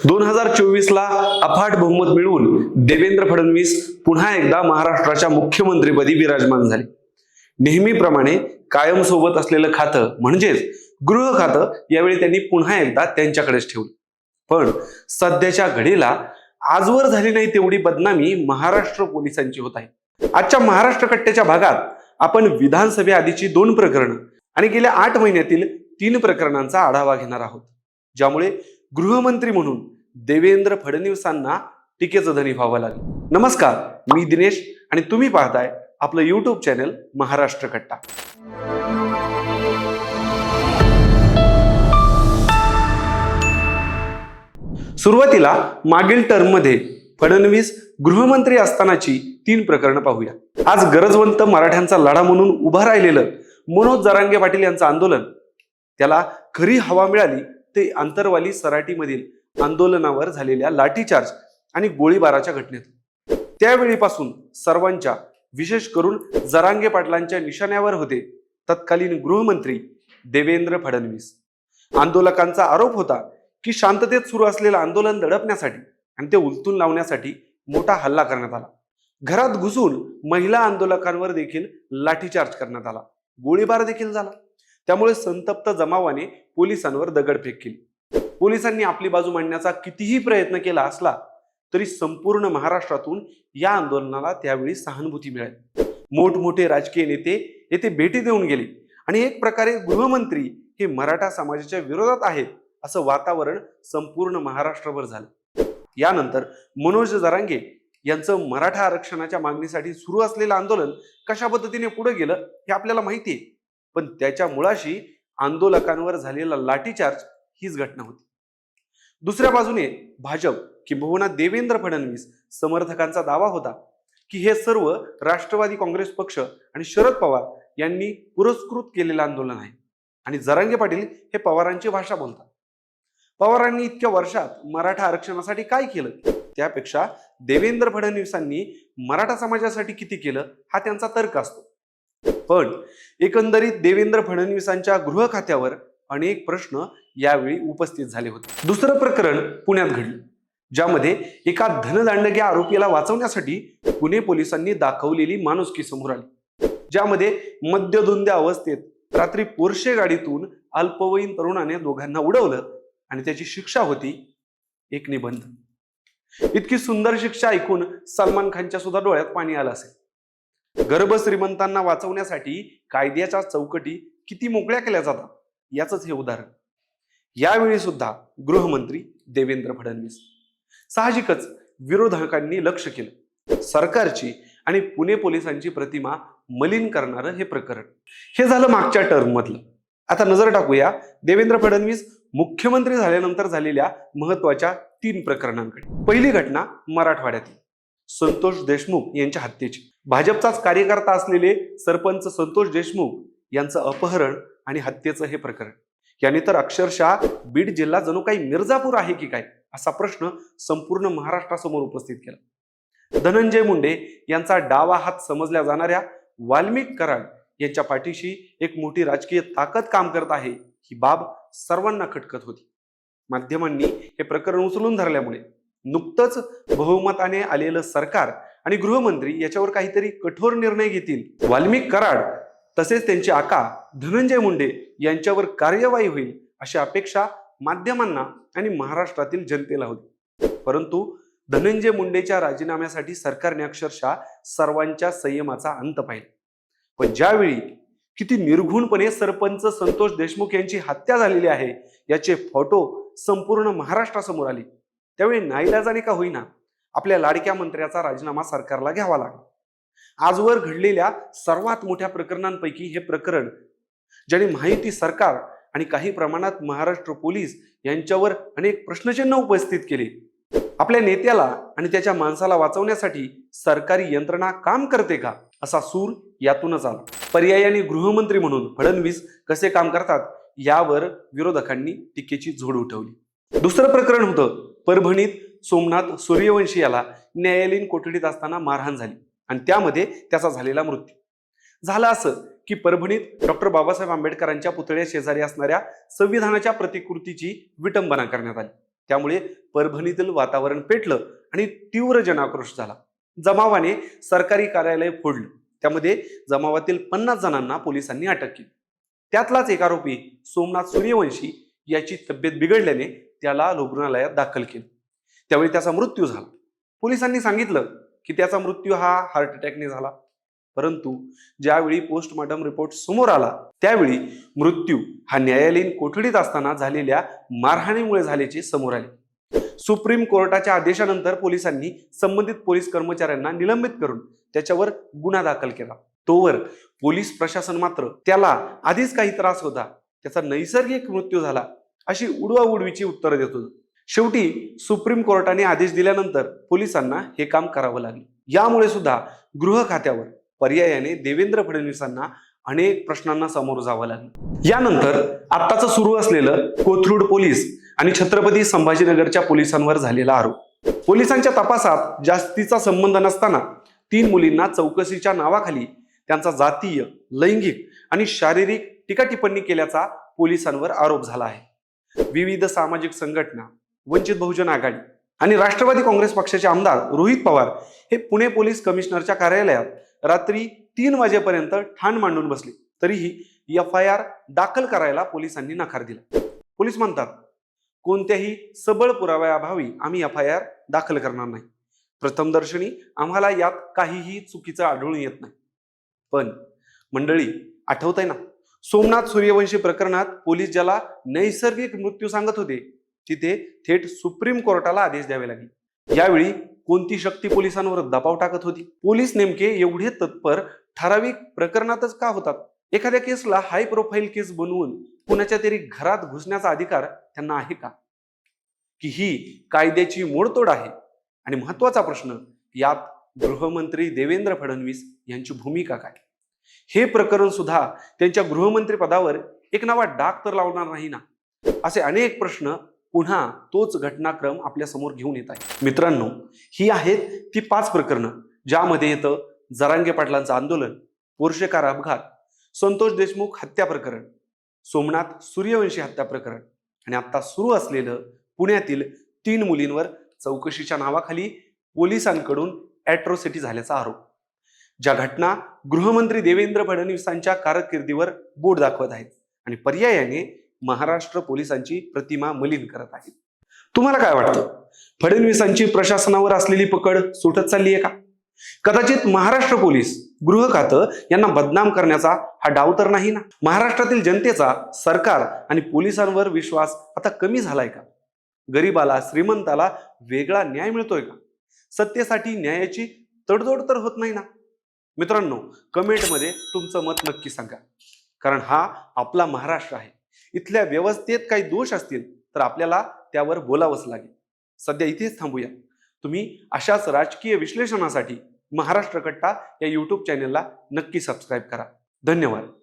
दोन हजार चोवीस ला अफाट बहुमत मिळवून देवेंद्र फडणवीस पुन्हा एकदा महाराष्ट्राच्या मुख्यमंत्रीपदी विराजमान झाले. नेहमीप्रमाणे कायम सोबत असलेलं खातं म्हणजेच गृह खातं यावेळी त्यांनी पुन्हा एकदा त्यांच्याकडेच ठेवलं. पण सध्याच्या घडीला आजवर झाली नाही तेवढी बदनामी महाराष्ट्र पोलिसांची होत आहे. आजच्या महाराष्ट्र कट्ट्याच्या भागात आपण विधानसभेआधीची दोन प्रकरणं आणि गेल्या आठ महिन्यातील तीन प्रकरणांचा आढावा घेणार आहोत. ज्यामुळे गृहमंत्री म्हणून देवेंद्र फडणवीसांना टीकेचं धनी व्हावं लागलं. नमस्कार मी दिनेश आणि तुम्ही पाहताय आपलं युट्यूब चॅनल महाराष्ट्र कट्टा. सुरुवातीला मागील टर्ममध्ये फडणवीस गृहमंत्री असतानाची तीन प्रकरणं पाहूया. आज गरजवंत मराठ्यांचा लढा म्हणून उभं राहिलेलं मनोज जरांगे पाटील यांचं आंदोलन त्याला खरी हवा मिळाली ते आंतरवाली सराटीमधील आंदोलनावर झालेल्या लाठीचार्ज आणि गोळीबाराच्या घटनेत. त्यावेळीपासून सर्वांच्या विशेष करून जरांगे पाटलांच्या निशाण्यावर होते तत्कालीन गृहमंत्री देवेंद्र फडणवीस. आंदोलकांचा आरोप होता की शांततेत सुरू असलेलं आंदोलन दडपण्यासाठी आणि ते उलटून लावण्यासाठी मोठा हल्ला करण्यात आला. घरात घुसून महिला आंदोलकांवर देखील लाठीचार्ज करण्यात आला. गोळीबार देखील झाला. त्यामुळे संतप्त जमावाने पोलिसांवर दगडफेक केली पोलिसांनी आपली बाजू मांडण्याचा कितीही प्रयत्न केला असला तरी संपूर्ण महाराष्ट्रातून या आंदोलनाला त्यावेळी सहानुभूती मिळाली. मोठमोठे राजकीय नेते येथे भेटी देऊन गेले आणि एक प्रकारे गृहमंत्री हे मराठा समाजाच्या विरोधात आहेत असं वातावरण संपूर्ण महाराष्ट्रभर झालं. यानंतर मनोज जरांगे यांचं मराठा आरक्षणाच्या मागणीसाठी सुरू असलेलं आंदोलन कशा पद्धतीने पुढे गेलं हे आपल्याला माहिती आहे. पण त्याच्या मुळाशी आंदोलकांवर झालेला लाठीचार्ज हीच घटना होती. दुसऱ्या बाजूने भाजप किंबहुना देवेंद्र फडणवीस समर्थकांचा दावा होता की हे सर्व राष्ट्रवादी काँग्रेस पक्ष आणि शरद पवार यांनी पुरस्कृत केलेलं आंदोलन आहे. आणि जरांगे पाटील हे पवारांची भाषा बोलतात. पवारांनी इतक्या वर्षात मराठा आरक्षणासाठी काय केलं? त्यापेक्षा देवेंद्र फडणवीसांनी मराठा समाजासाठी किती केलं? हा त्यांचा तर्क असतो. पण एकंदरीत देवेंद्र फडणवीसांच्या गृह खात्यावर अनेक प्रश्न यावेळी उपस्थित झाले होते. दुसरं प्रकरण पुण्यात घडलं ज्यामध्ये एका धनदांडग्या आरोपीला वाचवण्यासाठी पुणे पोलिसांनी दाखवलेली माणुसकी समोर आली. ज्यामध्ये मद्यधुंद्या अवस्थेत रात्री पोरशे गाडीतून अल्पवयीन तरुणाने दोघांना उडवलं आणि त्याची शिक्षा होती एक निबंध. इतकी सुंदर शिक्षा ऐकून सलमान खानच्या सुद्धा डोळ्यात पाणी आलं असेल. गर्भश्रीमंतांना वाचवण्यासाठी कायद्याच्या चौकटी किती मोकळ्या केल्या जातात? याच हे उदाहरण. यावेळी सुद्धा गृहमंत्री देवेंद्र फडणवीस साहजिकच विरोधकांनी लक्ष केलं. सरकारची आणि पुणे पोलिसांची प्रतिमा मलिन करणारं हे प्रकरण. हे झालं मागच्या टर्म मधलं आता नजर टाकूया देवेंद्र फडणवीस मुख्यमंत्री झाल्यानंतर झालेल्या महत्त्वाच्या तीन प्रकरणांकडे. पहिली घटना मराठवाड्यातील संतोष देशमुख यांच्या हत्येची. भाजपचाच कार्यकर्ता असलेले सरपंच संतोष देशमुख यांचं अपहरण आणि हत्येचं हे प्रकरण. याने तर अक्षरशः बीड जिल्हा जणू काही मिर्जापूर आहे की काय? असा प्रश्न संपूर्ण महाराष्ट्रासमोर उपस्थित केला. धनंजय मुंडे यांचा डावा हात समजल्या जाणाऱ्या वाल्मिक कराड यांच्या पाठीशी एक मोठी राजकीय ताकद काम करत आहे ही बाब सर्वांना खटकत होती. माध्यमांनी हे प्रकरण उचलून धरल्यामुळे नुकतंच बहुमताने आलेलं सरकार आणि गृहमंत्री याच्यावर काहीतरी कठोर निर्णय घेतील. वाल्मिक कराड तसेच त्यांचे आका धनंजय मुंडे यांच्यावर कार्यवाही होईल अशी अपेक्षा माध्यमांना आणि महाराष्ट्रातील जनतेला होती. परंतु धनंजय मुंडेच्या राजीनाम्यासाठी सरकारने अक्षरशः सर्वांच्या संयमाचा अंत पाहिला. पण ज्यावेळी किती निर्घुणपणे सरपंच संतोष देशमुख यांची हत्या झालेली आहे याचे फोटो संपूर्ण महाराष्ट्रासमोर आले. त्यावेळी नाईलाजाने का होईना आपल्या लाडक्या मंत्र्याचा राजीनामा सरकारला घ्यावा लागला. आजवर घडलेल्या सर्वात मोठ्या प्रकरणांपैकी हे प्रकरण ज्याने माहिती सरकार आणि काही प्रमाणात महाराष्ट्र पोलीस यांच्यावर अनेक प्रश्नचिन्ह उपस्थित केले. आपल्या नेत्याला आणि त्याच्या माणसाला वाचवण्यासाठी सरकारी यंत्रणा काम करते का असा सूर यातूनच आला. पर्यायाने गृहमंत्री म्हणून फडणवीस कसे काम करतात यावर विरोधकांनी टीकेची झोड उठवली. दुसरं प्रकरण होतं. परभणीत सोमनाथ सूर्यवंशी याला न्यायालयीन कोठडीत असताना मारहाण झाली आणि त्यामध्ये त्याचा झालेला मृत्यू. झालं असं की परभणीत डॉक्टर बाबासाहेब आंबेडकरांच्या पुतळ्या शेजारी असणाऱ्या संविधानाच्या प्रतिकृतीची विटंबना करण्यात आली. त्यामुळे परभणीतील वातावरण पेटलं आणि तीव्र जनाक्रोश झाला. जमावाने सरकारी कार्यालय फोडलं. त्यामध्ये जमावातील पन्नास जणांना पोलिसांनी अटक केली. त्यातलाच एक आरोपी सोमनाथ सूर्यवंशी याची तब्येत बिघडल्याने त्याला रुग्णालयात दाखल केलं. त्यावेळी त्याचा मृत्यू झाला. पोलिसांनी सांगितलं की त्याचा मृत्यू हा हार्ट अटॅकने झाला. परंतु ज्यावेळी पोस्टमॉर्टम रिपोर्ट समोर आला त्यावेळी मृत्यू हा न्यायालयीन कोठडीत असताना झालेल्या मारहाणीमुळे झाल्याचे समोर आले. सुप्रीम कोर्टाच्या आदेशानंतर पोलिसांनी संबंधित पोलीस कर्मचाऱ्यांना निलंबित करून त्याच्यावर गुन्हा दाखल केला. तोवर पोलीस प्रशासन मात्र त्याला आधीच काही त्रास होता. त्याचा नैसर्गिक मृत्यू झाला. अशी उडवाउडवीची उत्तरं देत. होतं शेवटी सुप्रीम कोर्टाने आदेश दिल्यानंतर पोलिसांना हे काम करावं लागलं. यामुळे सुद्धा गृह खात्यावर पर्यायाने देवेंद्र फडणवीसांना अनेक प्रश्नांना सामोरं जावं लागलं. यानंतर आत्ताच सुरू असलेलं कोथरूड पोलीस आणि छत्रपती संभाजीनगरच्या पोलिसांवर झालेला आरोप. पोलिसांच्या तपासात जास्तीचा संबंध नसताना तीन मुलींना चौकशीच्या नावाखाली त्यांचा जातीय लैंगिक आणि शारीरिक टीकाटिप्पणी केल्याचा पोलिसांवर आरोप झाला आहे. विविध सामाजिक संघटना वंचित बहुजन आघाडी आणि राष्ट्रवादी काँग्रेस पक्षाचे आमदार रोहित पवार हे पुणे पोलीस कमिशनरच्या कार्यालयात रात्री तीन वाजेपर्यंत ठाण मांडून बसले. तरीही एफ आय आर दाखल करायला पोलिसांनी नकार दिला. पोलीस म्हणतात कोणत्याही सबळ पुराव्याअभावी आम्ही एफ आय आर दाखल करणार नाही. प्रथमदर्शनी आम्हाला यात काहीही चुकीचं आढळून येत नाही. पण मंडळी आठवत आहे ना सोमनाथ सूर्यवंशी प्रकरणात पोलीस ज्याला नैसर्गिक मृत्यू सांगत होते तिथे थेट सुप्रीम कोर्टाला आदेश द्यावे लागले. यावेळी कोणती शक्ती पोलिसांवर दबाव टाकत होती? पोलीस नेमके एवढे तत्पर ठराविक प्रकरणातच का होतात? एखाद्या केसला हाय प्रोफाईल केस बनवून कुणाच्या तरी घरात घुसण्याचा अधिकार त्यांना आहे का? की ही कायद्याची मोडतोड आहे? आणि महत्त्वाचा प्रश्न यात गृहमंत्री देवेंद्र फडणवीस यांची भूमिका काय? हे प्रकरण सुद्धा त्यांच्या गृहमंत्री पदावर एक नावा डाग तर लावणार नाही ना? असे अनेक प्रश्न पुन्हा तोच घटनाक्रम आपल्यासमोर घेऊन येत आहे मित्रांनो ही आहेत ती पाच प्रकरणं ज्यामध्ये येतं जरांगे पाटलांचं आंदोलन पोर्शेकार अपघात संतोष देशमुख हत्या प्रकरण सोमनाथ सूर्यवंशी हत्या प्रकरण आणि आता सुरू असलेलं पुण्यातील तीन मुलींवर चौकशीच्या नावाखाली पोलिसांकडून ॲट्रोसिटी झाल्याचा आरोप. ज्या घटना गृहमंत्री देवेंद्र फडणवीसांच्या कारकिर्दीवर बोट दाखवत आहेत आणि पर्यायाने महाराष्ट्र पोलिसांची प्रतिमा मलिन करत आहेत. तुम्हाला काय वाटतं? फडणवीसांची प्रशासनावर असलेली पकड सुटत चालली आहे का? कदाचित महाराष्ट्र पोलीस गृह खातं यांना बदनाम करण्याचा हा डाव तर नाही ना? महाराष्ट्रातील जनतेचा सरकार आणि पोलिसांवर विश्वास आता कमी झालाय का? गरीबाला श्रीमंताला वेगळा न्याय मिळतोय का? सत्तेसाठी न्यायाची तडजोड तर होत नाही ना? मित्रांनो कमेंटमध्ये तुमचं मत नक्की सांगा. कारण हा आपला महाराष्ट्र आहे. इथल्या व्यवस्थेत काही दोष असतील तर आपल्याला त्यावर बोलावंच लागेल. सध्या इथेच थांबूया. तुम्ही अशाच राजकीय विश्लेषणासाठी महाराष्ट्र कट्टा या यूट्यूब चॅनेलला नक्की सबस्क्राईब करा. धन्यवाद.